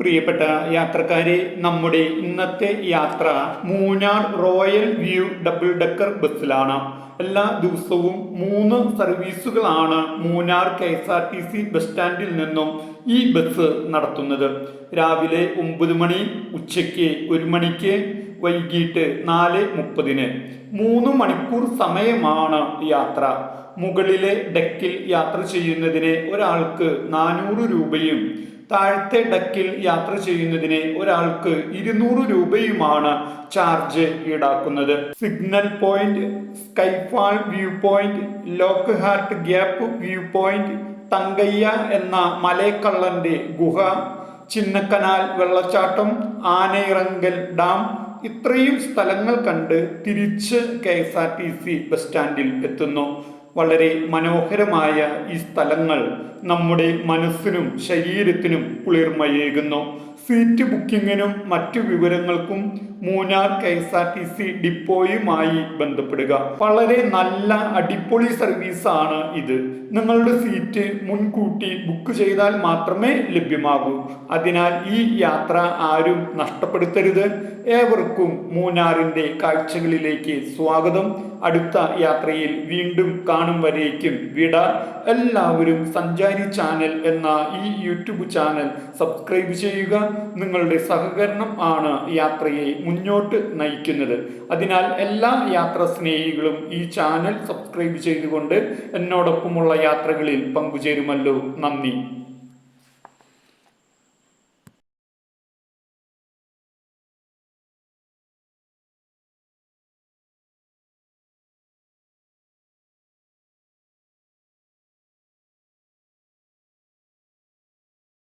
പ്രിയപ്പെട്ട യാത്രക്കാരെ നമ്മുടെ ഇന്നത്തെ യാത്ര Munnar royal view double decker ബസ്സിലാണ്. എല്ലാ ദിവസവും മൂന്ന് സർവീസുകളാണ് Munnar K S R T C bus സ്റ്റാൻഡിൽ നിന്നും ഈ ബസ് നടത്തുന്നത്. രാവിലെ ഒമ്പത് മണി ഉച്ചയ്ക്ക് ഒരു മണിക്ക് വൈകിട്ട് നാല് മുപ്പതിന്. മൂന്ന് മണിക്കൂർ സമയമാണ് യാത്ര. മുകളിലെ ഡെക്കിൽ യാത്ര ചെയ്യുന്നതിന് ഒരാൾക്ക് നാനൂറ് രൂപയും താഴത്തെ ഡക്കിൽ യാത്ര ചെയ്യുന്നതിന് ഒരാൾക്ക് ഇരുന്നൂറ് രൂപയുമാണ് ചാർജ് ഈടാക്കുന്നത്. Signal point skyfall view point lock heart gap view point Thankayya എന്ന മലേക്കള്ളന്റെ ഗുഹ ചിന്നക്കനാൽ വെള്ളച്ചാട്ടം ആനയിറങ്കൽ ഡാം ഇത്രയും സ്ഥലങ്ങൾ കണ്ട് തിരിച്ച് K S R T C bus സ്റ്റാൻഡിൽ എത്തുന്നു. വളരെ മനോഹരമായ ഈ സ്ഥലങ്ങൾ നമ്മുടെ മനസ്സിനും ശരീരത്തിനും കുളിർമയേകുന്നു. സീറ്റ് ബുക്കിങ്ങിനും മറ്റു വിവരങ്ങൾക്കും Munnar K S R T C ഡിപ്പോയുമായി ബന്ധപ്പെടുക. വളരെ നല്ല അടിപൊളി സർവീസ് ആണ് ഇത്. നിങ്ങളുടെ സീറ്റ് മുൻകൂട്ടി ബുക്ക് ചെയ്താൽ മാത്രമേ ലഭ്യമാകൂ. അതിനാൽ ഈ യാത്ര ആരും നഷ്ടപ്പെടുത്തരുത്. ഏവർക്കും മൂന്നാറിന്റെ കാഴ്ചകളിലേക്ക് സ്വാഗതം. അടുത്ത യാത്രയിൽ വീണ്ടും കാണും വരേക്കും വിട. എല്ലാവരും സഞ്ചാരി ചാനൽ എന്ന ഈ യൂട്യൂബ് ചാനൽ സബ്സ്ക്രൈബ് ചെയ്യുക. നിങ്ങളുടെ സഹകരണം ആണ് യാത്രയെ മുന്നോട്ട് നയിക്കുന്നത്. അതിനാൽ എല്ലാ യാത്രാ സ്നേഹികളും ഈ ചാനൽ സബ്സ്ക്രൈബ് ചെയ്തുകൊണ്ട് എന്നോടൊപ്പമുള്ള യാത്രകളിൽ പങ്കുചേരുമല്ലോ. നന്ദി.